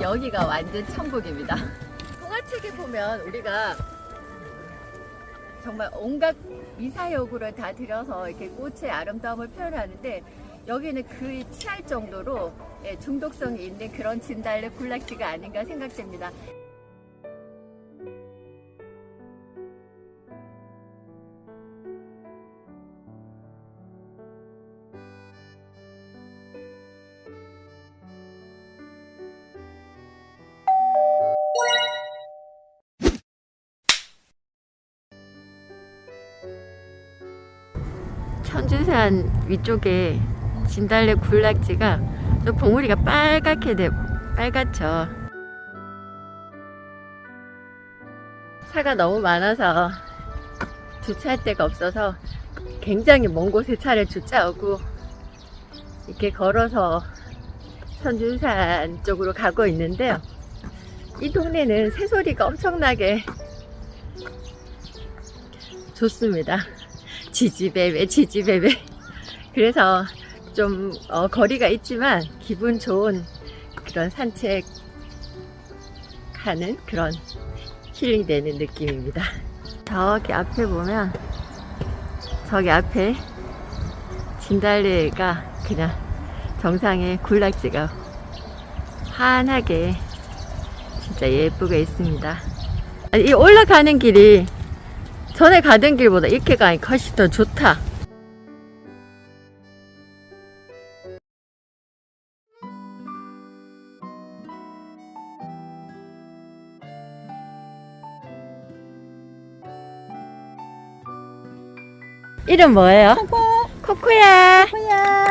여기가 완전 천국입니다. 동화책에 보면 우리가 정말 온갖 미사여구를 다 들여서 이렇게 꽃의 아름다움을 표현하는데 여기는 그 취할 정도로 예, 중독성이 있는 그런 진달래 군락지가 아닌가 생각됩니다. 천주산 위쪽에 진달래 군락지가 또 봉우리가 빨갛게 돼 빨갛죠. 차가 너무 많아서 주차할 데가 없어서 굉장히 먼 곳에 차를 주차하고 이렇게 걸어서 천주산 쪽으로 가고 있는데요. 이 동네는 새소리가 엄청나게 좋습니다. 지지배배 지지배배. 그래서 좀 어, 거리가 있지만 기분 좋은 그런 산책 하는 그런 힐링되는 느낌입니다. 저기 앞에 보면 저기 앞에 진달래가 그냥 정상에 군락지가 환하게 진짜 예쁘게 있습니다. 이 올라가는 길이 전에 가던 길보다 이렇게 가니까 훨씬 더 좋다. 이름 뭐예요? 코코 코코야. 코야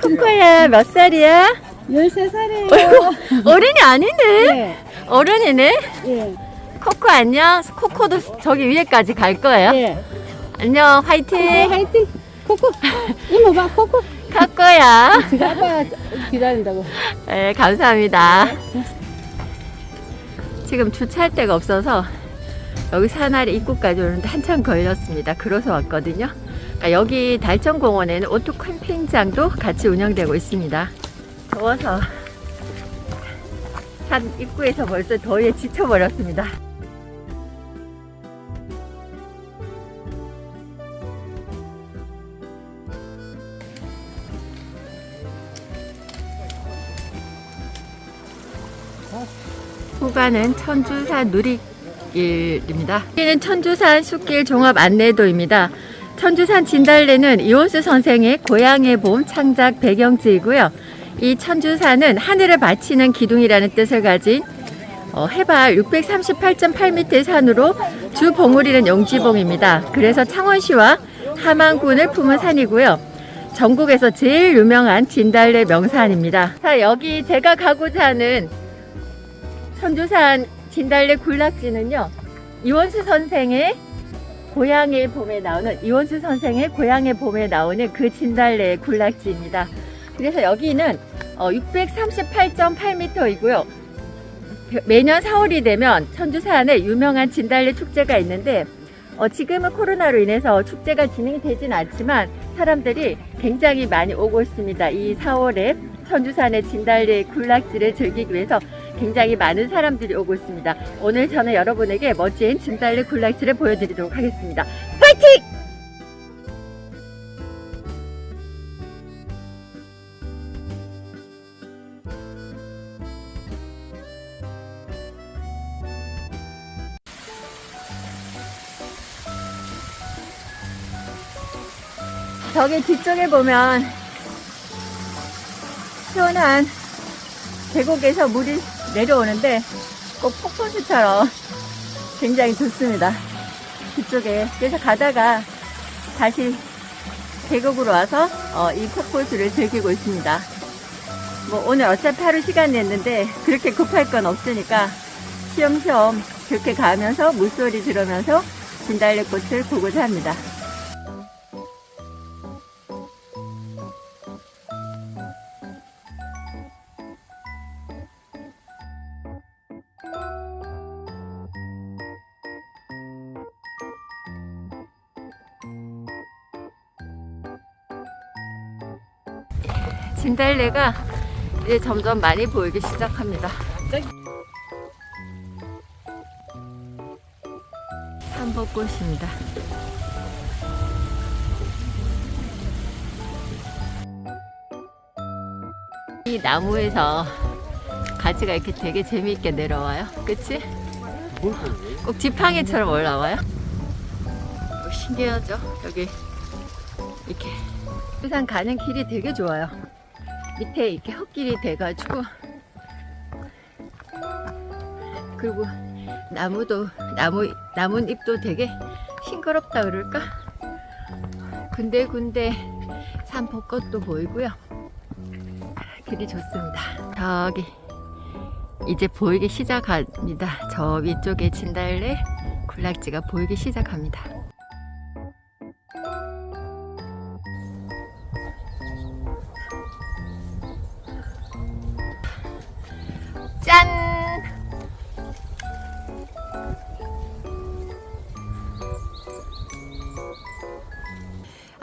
코코야 몇 살이야? 13살이에요 어린이 아니네. 네. 어른이네. 예. 코코 안녕. 코코도 저기 위에까지 갈 거예요. 예. 안녕. 네, 화이팅. 화이팅 코코 이모 봐 코코 코코야. 지금 아빠 기다린다고 네, 감사합니다. 지금 주차할 데가 없어서 여기 사나리 입구까지 오는데 한참 걸렸습니다. 걸어서 왔거든요. 그러니까 여기 달천공원에는 오토 캠핑장도 같이 운영되고 있습니다. 더워서 산 입구에서 벌써 더위에 지쳐버렸습니다. 후가는 천주산 누리길입니다. 여기는 천주산 숲길 종합 안내도입니다. 천주산 진달래는 이원수 선생의 고향의 봄 창작 배경지이고요. 이 천주산은 하늘을 바치는 기둥이라는 뜻을 가진 어, 해발 638.8m의 산으로 주 봉우리는 용지봉입니다. 그래서 창원시와 함안군을 품은 산이고요. 전국에서 제일 유명한 진달래 명산입니다. 자, 여기 제가 가고자 하는 천주산 진달래 군락지는요. 이원수 선생의 고향의 봄에 나오는 이원수 선생의 고향의 봄에 나오는 그 진달래 군락지입니다. 그래서 여기는 638.8m이고요. 매년 4월이 되면 천주산에 유명한 진달래 축제가 있는데 어, 지금은 코로나로 인해서 축제가 진행이 되진 않지만 사람들이 굉장히 많이 오고 있습니다. 이 4월에 천주산의 진달래 군락지를 즐기기 위해서 굉장히 많은 사람들이 오고 있습니다. 오늘 저는 여러분에게 멋진 진달래 군락지를 보여드리도록 하겠습니다. 파이팅! 저기 뒤쪽에 보면 시원한 계곡에서 물이 내려오는데 꼭 폭포수처럼 굉장히 좋습니다. 뒤쪽에 그래서 가다가 다시 계곡으로 와서 어, 이 폭포수를 즐기고 있습니다. 뭐 오늘 어차피 하루 시간 냈는데 그렇게 급할 건 없으니까 쉬엄쉬엄 그렇게 가면서 물소리 들으면서 진달래꽃을 보고자 합니다. 진달래가 이제 점점 많이 보이기 시작합니다. 삼복꽃입니다. 이 나무에서 가지가 이렇게 되게 재미있게 내려와요. 그치? 꼭 지팡이처럼 올라와요. 어, 신기하죠? 여기 이렇게 부산 가는 길이 되게 좋아요. 밑에 이렇게 흙길이 돼가지고 그리고 나무도 나무 나뭇잎도 되게 싱그럽다 그럴까? 군데군데 산 벚꽃도 보이고요. 길이 좋습니다. 저기 이제 보이기 시작합니다. 저 위쪽에 진달래 군락지가 보이기 시작합니다.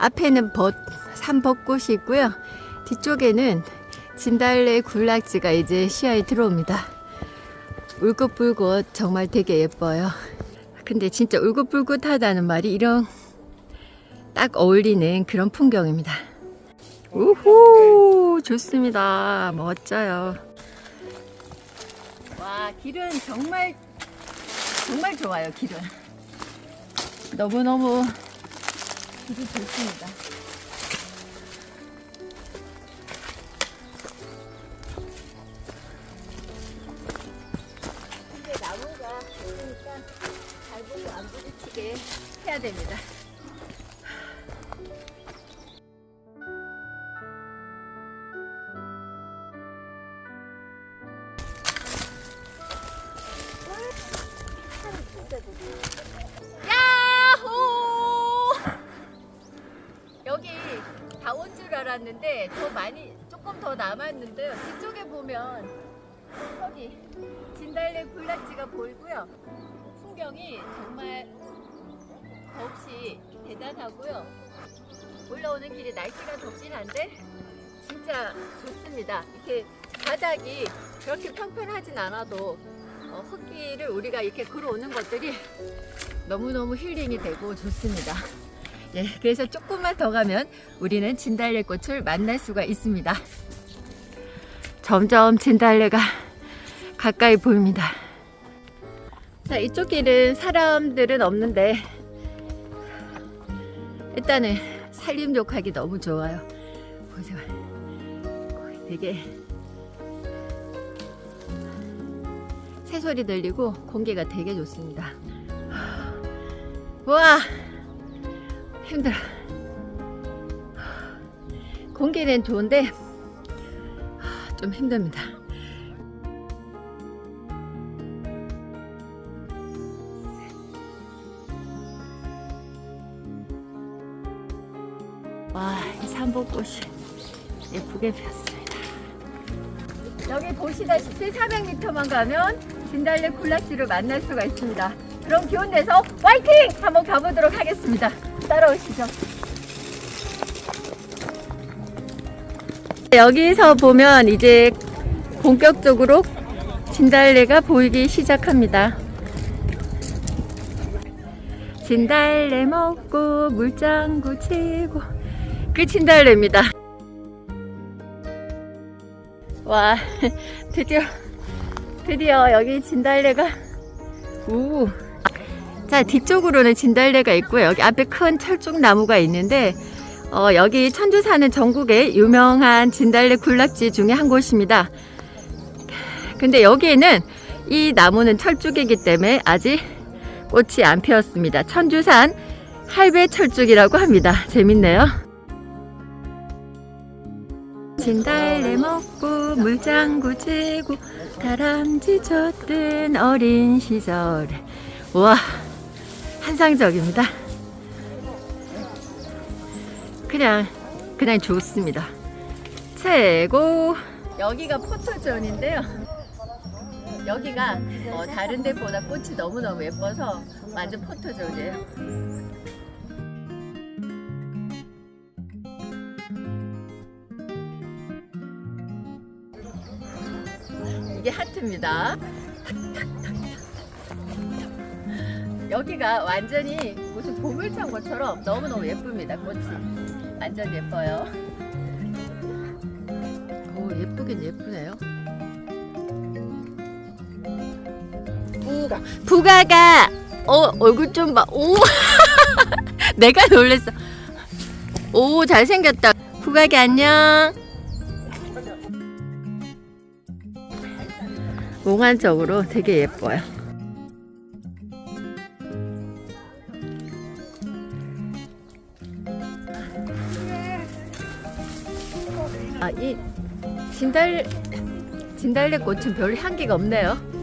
앞에는 벚, 산벚꽃이 있고요. 뒤쪽에는 진달래 군락지가 이제 시야에 들어옵니다. 울긋불긋 정말 되게 예뻐요. 근데 진짜 울긋불긋하다는 말이 이런 딱 어울리는 그런 풍경입니다. 우후 좋습니다. 멋져요. 와 길은 정말 정말 좋아요. 길은 너무 너무 길이 좋습니다. 근데 나무가 있으니까 잘 보고 안 부딪히게 해야 됩니다. 군락지가 보이고요. 풍경이 정말 더없이 대단하고요. 올라오는 길에 날씨가 덥긴 한데 진짜 좋습니다. 이렇게 바닥이 그렇게 평평하진 않아도 어, 흙길을 우리가 이렇게 걸어오는 것들이 너무너무 힐링이 되고 좋습니다. 예, 그래서 조금만 더 가면 우리는 진달래 꽃을 만날 수가 있습니다. 점점 진달래가 가까이 보입니다. 자, 이쪽 길은 사람들은 없는데 일단은 산림욕하기 너무 좋아요. 보세요. 되게 새소리 들리고 공기가 되게 좋습니다. 와 힘들어. 공기는 좋은데 좀 힘듭니다. 꽃이 예쁘게 피었습니다. 여기 보시다시피 400m만 가면 진달래 군락지를 만날 수가 있습니다. 그럼 기운 내서 화이팅! 한번 가보도록 하겠습니다. 따라오시죠. 여기서 보면 이제 본격적으로 진달래가 보이기 시작합니다. 진달래 먹고 물장구 치고 그 진달래입니다. 와 드디어 드디어 여기 진달래가 우. 자 뒤쪽으로는 진달래가 있고요. 여기 앞에 큰 철쭉 나무가 있는데 어, 여기 천주 사는 전국의 유명한 진달래 군락지 중에 한 곳입니다. 근데 여기에는 이 나무는 철쭉이기 때문에 아직 꽃이 안 피었습니다. 천주산 할배 철쭉이라고 합니다. 재밌네요. 진달래 먹고 물장구 치고 다람쥐 쳤던 어린 시절에 와 환상적입니다. 그냥 그냥 좋습니다. 최고. 여기가 포토존인데요. 여기가 어, 다른 데보다 꽃이 너무 너무 예뻐서 완전 포토존이에요. 이게 하트입니다. 여기가 완전히 무슨 보물창 것처럼 너무너무 예쁩니다. 꽃이. 완전 예뻐요. 오, 예쁘긴 예쁘네요. 부가. 부가가! 어, 얼굴 좀 봐. 오! 내가 놀랬어. 오, 잘생겼다. 부가기 안녕. 몽환적으로 되게 예뻐요. 아, 이 진달 진달래 꽃은 별 향기가 없네요.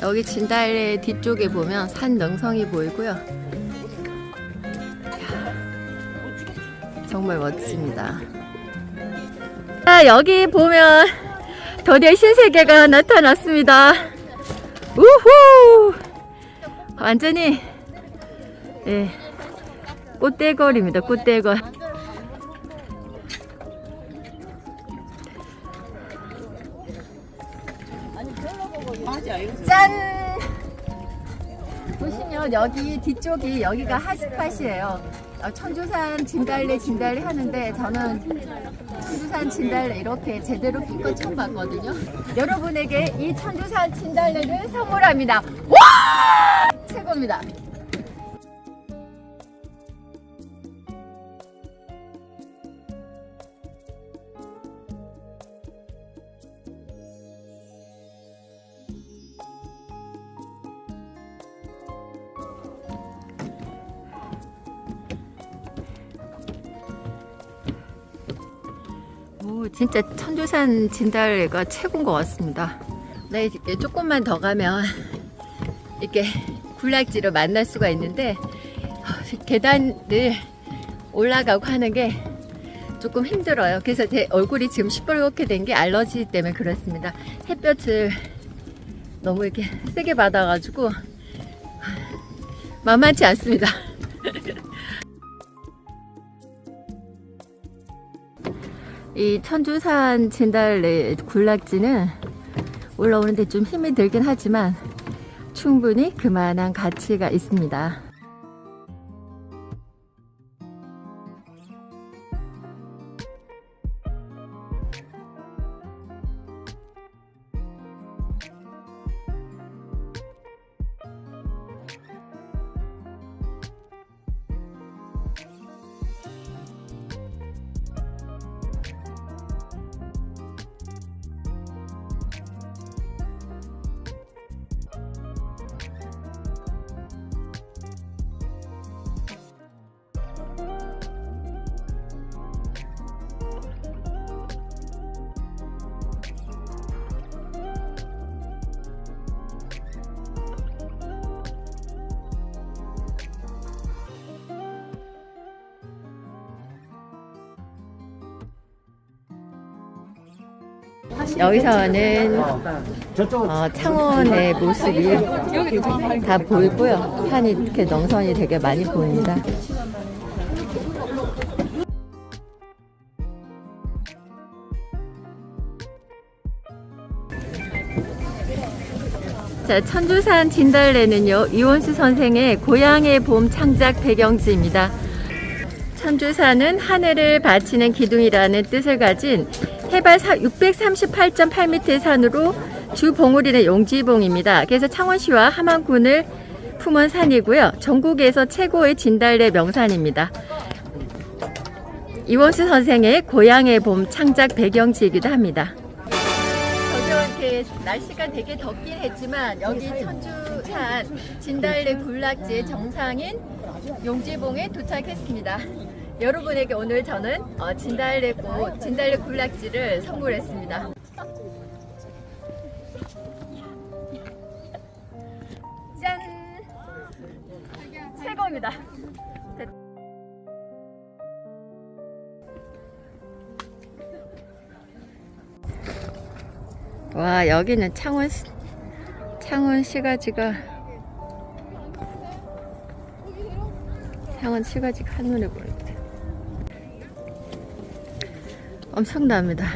여기 진달래 뒤쪽에 보면 산 능성이 보이고요. 이야, 정말 멋집니다. 아, 여기 보면 드디어 신세계가 나타났습니다. 우후! 완전히 예, 꽃대걸입니다. 꽃대걸. 짠! 보시면 여기 뒤쪽이 여기가 하시팟이에요. 어, 천주산 진달래 진달래 하는데 저는 천주산 진달래 이렇게 제대로 핀거 처음 봤거든요. 여러분에게 이 천주산 진달래를 선물합니다. 와! 최고입니다. 진짜 천주산 진달래가 최고인 것 같습니다. 네, 조금만 더 가면 이렇게 군락지를 만날 수가 있는데 어, 계단을 올라가고 하는 게 조금 힘들어요. 그래서 제 얼굴이 지금 시뻘겋게 된 게 알러지 때문에 그렇습니다. 햇볕을 너무 이렇게 세게 받아가지고 만만치 않습니다. 이 천주산 진달래 군락지는 올라오는데 좀 힘이 들긴 하지만 충분히 그만한 가치가 있습니다. 여기서는 어, 창원의 모습이 다 보이고요. 산이 이렇게 능선이 되게 많이 보입니다. 자, 천주산 진달래는요, 이원수 선생의 고향의 봄 창작 배경지입니다. 천주산은 하늘을 바치는 기둥이라는 뜻을 가진 해발 638.8m의 산으로 주 봉우리는 용지봉입니다. 그래서 창원시와 함안군을 품은 산이고요. 전국에서 최고의 진달래 명산입니다. 이원수 선생의 고향의 봄 창작 배경지이기도 합니다. 이렇게 날씨가 되게 덥긴 했지만 여기 천주산 진달래 군락지의 정상인 용지봉에 도착했습니다. 여러분에게 오늘 저는 어, 진달래꽃, 진달래 군락지를 선물했습니다. 짠! 최고입니다. 됐- 와 여기는 창원 시- 창원 시가지가 창원 시가지가 한눈에 보입 엄청납니다.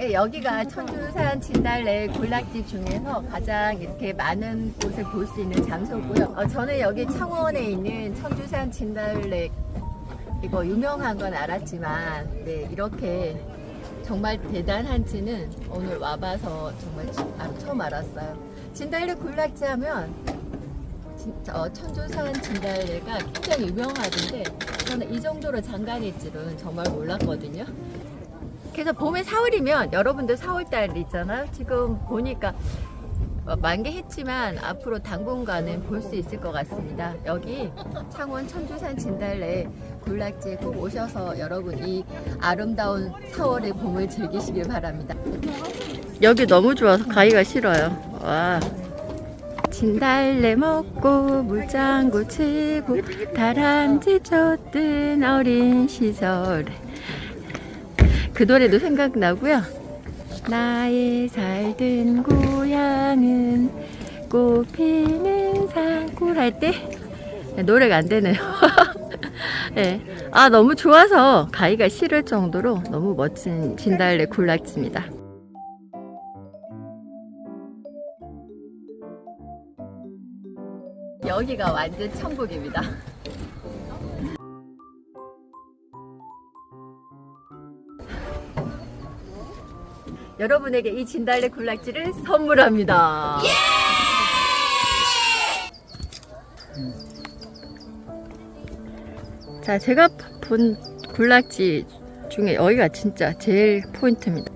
예, 여기가 천주산 진달래 군락지 중에서 가장 이렇게 많은 곳을 볼 수 있는 장소고요. 어, 저는 여기 창원에 있는 천주산 진달래 이거 유명한 건 알았지만 네, 이렇게 정말 대단한지는 오늘 와봐서 정말 처- 아, 처음 알았어요. 진달래 군락지 하면 진- 어, 천주산 진달래가 굉장히 유명하던데 저는 이 정도로 장관일 줄은 정말 몰랐거든요. 그래서 봄에 4월이면 여러분들 4월달 있잖아요. 지금 보니까 어, 만개했지만 앞으로 당분간은 볼 수 있을 것 같습니다. 여기 창원 천주산 진달래 군락지에 꼭 오셔서 여러분 이 아름다운 4월의 봄을 즐기시길 바랍니다. 여기 너무 좋아서 가기가 싫어요. 와. 진달래 먹고 물장구 치고 다람쥐 쫓던 어린 시절에 그 노래도 생각나고요. 나의 살던 고향은 꽃피는 산골 할 때 노래가 안 되네요. 네. 아 너무 좋아서 가기가 싫을 정도로 너무 멋진 진달래 군락지입니다. 여기가 완전 천국입니다. 여러분에게 이 진달래 군락지를 선물합니다. 자, 제가 본 군락지 중에 여기가 진짜 제일 포인트입니다.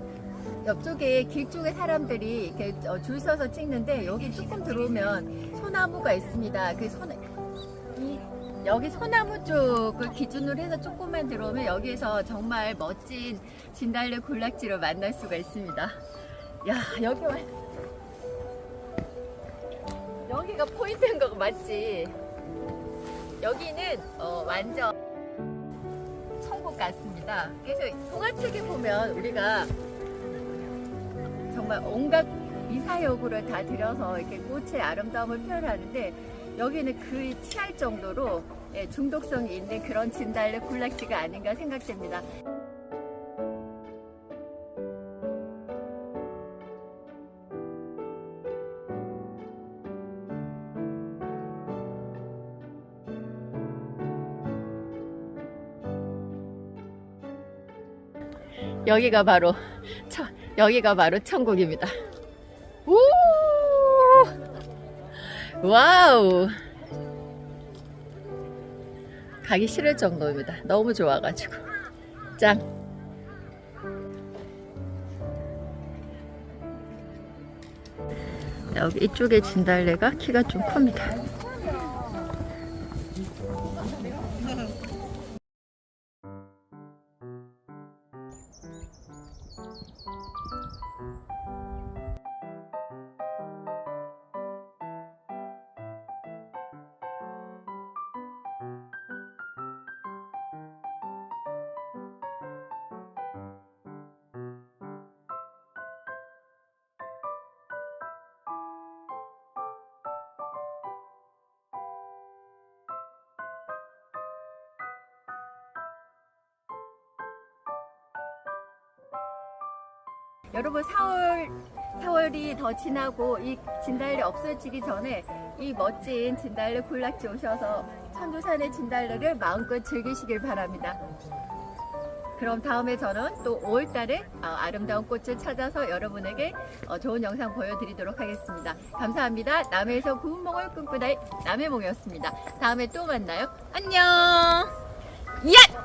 옆쪽에 길 쪽에 사람들이 이렇게 어, 줄 서서 찍는데 여기 조금 들어오면 소나무가 있습니다. 그 소나 이 여기 소나무 쪽을 기준으로 해서 조금만 들어오면 여기에서 정말 멋진 진달래 군락지를 만날 수가 있습니다. 야 여기 와 여기가 포인트인 거 맞지? 여기는 어, 완전 천국 같습니다. 그래서 동화책에 보면 우리가 정말 온갖 미사여구를 다 들여서 이렇게 꽃의 아름다움을 표현하는데 여기는 그 취할 정도로 예, 중독성이 있는 그런 진달래 군락지가 아닌가 생각됩니다. 여기가 바로 천, 여기가 바로 천국입니다. 와우! 가기 싫을 정도입니다. 너무 좋아가지고. 짱! 여기 이쪽에 진달래가 키가 좀 큽니다. 여러분 4월 4월이 더 지나고 이 진달래 없어지기 전에 이 멋진 진달래 군락지 오셔서 천주산의 진달래를 마음껏 즐기시길 바랍니다. 그럼 다음에 저는 또 5월달에 아름다운 꽃을 찾아서 여러분에게 어, 좋은 영상 보여드리도록 하겠습니다. 감사합니다. 남해에서 구운 몽을 꿈꾸다 남해몽이었습니다. 다음에 또 만나요. 안녕. 야!